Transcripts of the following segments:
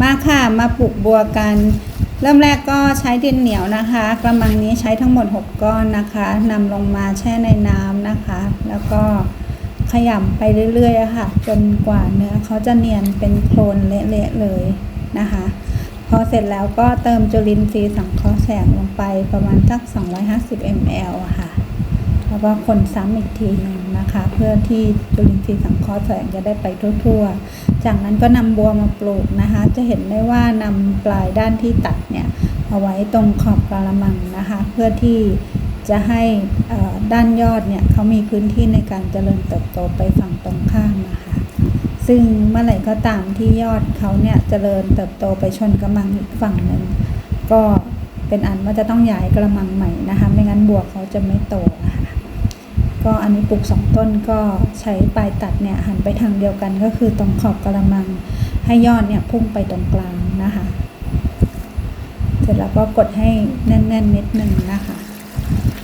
มาค่ะมาปลูกบัวกัน เริ่มแรกก็ใช้ดินเหนียวนะคะ กระมังนี้ใช้ทั้งหมด 6 ก้อนนะคะนำลงมาแช่ในน้ำนะคะ แล้วก็ขยำไปเรื่อยๆค่ะ จนกว่าเนื้อเขาจะเนียนเป็นโคลนเละๆเลยนะคะ พอเสร็จแล้วก็เติมจุลินทรีย์สังเคราะห์แสงลงไปประมาณสัก 250 ml ค่ะ แล้วก็คนซ้ำอีกทีหนึ่งนะคะ เพื่อที่จุลินทรีย์สังเคราะห์แสงจะได้ไปทั่วๆ จากนั้นก็นำบัวมาปลูกนะคะ จะเห็นได้ว่านำปลายด้านที่ตัดเนี่ยเอาไว้ตรงขอบกระมังนะคะ เพื่อที่จะให้ด้านยอดเนี่ยเขามีพื้นที่ในการเจริญเติบโตไปฝั่งตรงข้ามนะคะ ซึ่งเมื่อไหร่ก็ตามที่ยอดเขาเนี่ยเจริญเติบโตไปชนกระมังอีกฝั่งหนึ่งก็เป็นอันว่าจะต้องย้ายกระมังใหม่นะคะ ไม่งั้นบัวเขาจะไม่โตนะคะ ก็อันนี้ปลูกสองต้นก็ใช้ปลายตัดเนี่ยหันไปทางเดียวกันก็คือตรงขอบกระมัง ให้ยอดเนี่ยพุ่งไปตรงกลางนะคะ เสร็จแล้วก็กดให้แน่นๆนิดหนึ่งนะคะ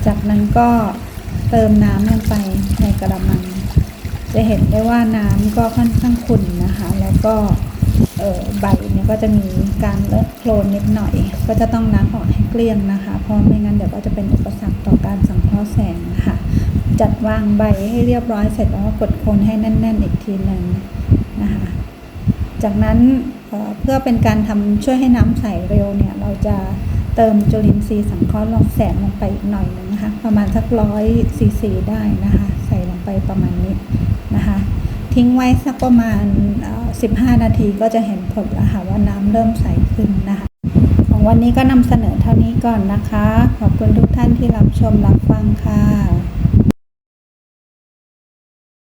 จากนั้นก็เติมน้ำลงไปในกระมัง จะเห็นได้ว่าน้ำก็ค่อนข้างขุ่นนะคะ แล้วก็เออใบเนี่ยก็จะมีการเลอะโคลนนิดหน่อย ก็จะต้องล้างออกให้เกลี้ยงนะคะ เพราะไม่งั้นเดี๋ยวก็จะเป็นอุปสรรคต่อการสังเคราะห์แสงนะคะ จัดวางใบให้เรียบร้อยเสร็จแล้วก็กดโคนให้แน่น ๆ อีกทีหนึ่งนะคะจากนั้นเพื่อเป็นการทำช่วยให้น้ำใสเร็วเนี่ย เราจะเติมจุลินทรีย์สังเคราะห์ลงแสงลงไปอีกหน่อยหนึงนะคะประมาณสักร้อยซีซีได้นะคะ ใส่ลงไปประมาณนี้นะคะ ทิ้งไว้สักประมาณ 15 นาทีก็จะเห็นผลแล้วค่ะว่าน้ำเริ่มใสขึ้นนะคะ ของวันนี้ก็นำเสนอเท่านี้ก่อนนะคะ ขอบคุณทุกท่านที่รับชมรับฟังค่ะ